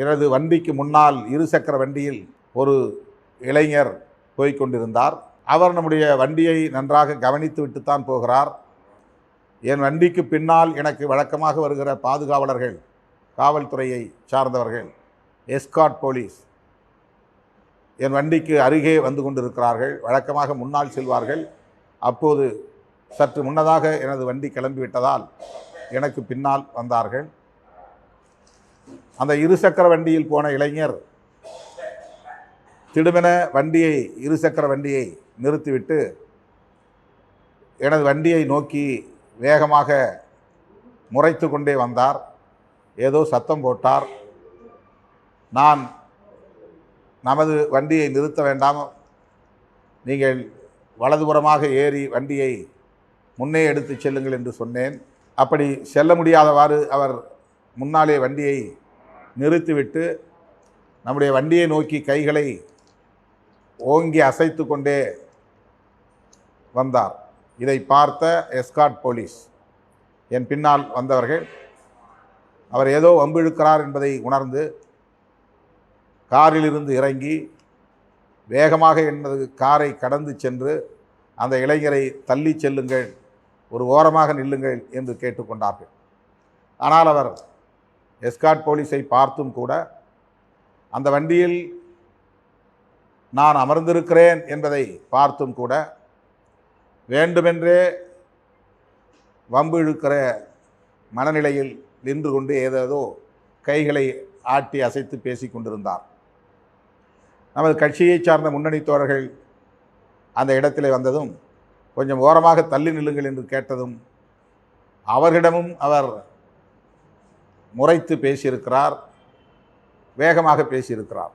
எனது வண்டிக்கு முன்னால் இருசக்கர வண்டியில் ஒரு இளைஞர் போய்கொண்டிருந்தார் அவர் நம்முடைய வண்டியை நன்றாக கவனித்து விட்டுத்தான் போகிறார். என் வண்டிக்கு பின்னால் எனக்கு வழக்கமாக வருகிற பாதுகாவலர்கள் காவல்துறையை சார்ந்தவர்கள் எஸ்காட் போலீஸ் என் வண்டிக்கு அருகே வந்து கொண்டிருக்கிறார்கள். வழக்கமாக முன்னால் செல்வார்கள். அப்போது சற்று முன்னதாக எனது வண்டி கிளம்பிவிட்டதால் எனக்கு பின்னால் வந்தார்கள். அந்த இருசக்கர வண்டியில் போன இளைஞர் திடுமென வண்டியை இருசக்கர வண்டியை நிறுத்திவிட்டு எனது வண்டியை நோக்கி வேகமாக முறைத்து கொண்டே வந்தார். ஏதோ சத்தம் போட்டார். நான் நமது வண்டியை நிறுத்த வேண்டாம். நீங்கள் வலதுபுறமாக ஏறி வண்டியை முன்னே எடுத்து செல்லுங்கள் என்று சொன்னேன். அப்படி செல்ல முடியாதவாறு அவர் முன்னாலே வண்டியை நிறுத்திவிட்டு நம்முடைய வண்டியை நோக்கி கைகளை ஓங்கி அசைத்து கொண்டே வந்தார். இதை பார்த்த எஸ்காட் போலீஸ். என் பின்னால் வந்தவர்கள் அவர் ஏதோ வம்பிழுக்கிறார் என்பதை உணர்ந்து காரிலிருந்து இறங்கி வேகமாக என்பது காரை கடந்து சென்று அந்த இளைஞரை தள்ளி செல்லுங்கள் ஒரு ஓரமாக நில்லுங்கள் என்று கேட்டுக்கொண்டார்கள். ஆனால் அவர் எஸ்கார்ட் போலீஸை பார்த்தும் கூட அந்த வண்டியில் நான் அமர்ந்திருக்கிறேன் என்பதை பார்த்தும் கூட வேண்டுமென்றே வம்பு இழுக்கிற மனநிலையில் நின்று கொண்டு ஏதேதோ கைகளை ஆட்டி அசைத்து பேசி கொண்டிருந்தார். நமது கட்சியைச் சார்ந்த முன்னணி தோழர்கள் அந்த இடத்திலே வந்ததும் கொஞ்சம் ஓரமாக தள்ளி நில்லுங்கள் என்று கேட்டதும் அவர்களிடமும் அவர் முறைத்து பேசியிருக்கிறார் வேகமாக பேசியிருக்கிறார்.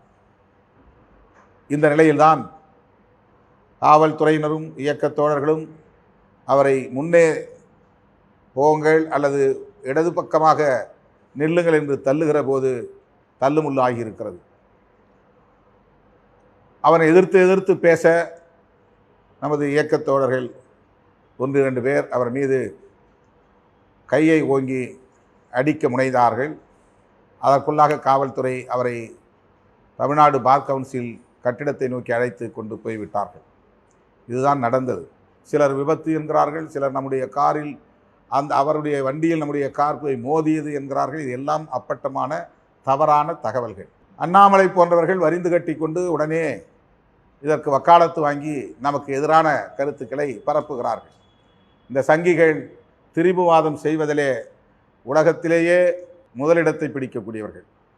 இந்த நிலையில்தான் காவல்துறையினரும் இயக்கத் தோழர்களும் அவரை முன்னே போங்கள் அல்லது இடது பக்கமாக நில்லுங்கள் என்று தள்ளுகிற போது தள்ளுமுள்ளு ஆகியிருக்கிறது. அவனை எதிர்த்து எதிர்த்து பேச நமது இயக்கத் தோழர்கள் ஒன்று இரண்டு பேர் அவர் மீது கையை ஓங்கி அடிக்க முனைந்தார்கள். அதற்குள்ளாக காவல்துறை அவரை தமிழ்நாடு பார் கவுன்சில் கட்டிடத்தை நோக்கி அழைத்து கொண்டு போய்விட்டார்கள். இதுதான் நடந்தது. சிலர் விபத்து என்கிறார்கள் சிலர் நம்முடைய காரில் அந்த அவருடைய வண்டியில் நம்முடைய கார் போய் மோதியது என்கிறார்கள். இது எல்லாம் அப்பட்டமான தவறான தகவல்கள். அண்ணாமலை போன்றவர்கள் வரிந்து கட்டி கொண்டு உடனே இதற்கு வக்காலத்து வாங்கி நமக்கு எதிரான கருத்துக்களை பரப்புகிறார்கள். இந்த சங்கிகள் திரிபுவாதம் செய்வதிலே உலகத்திலேயே முதலிடத்தை பிடிக்கக்கூடியவர்கள்.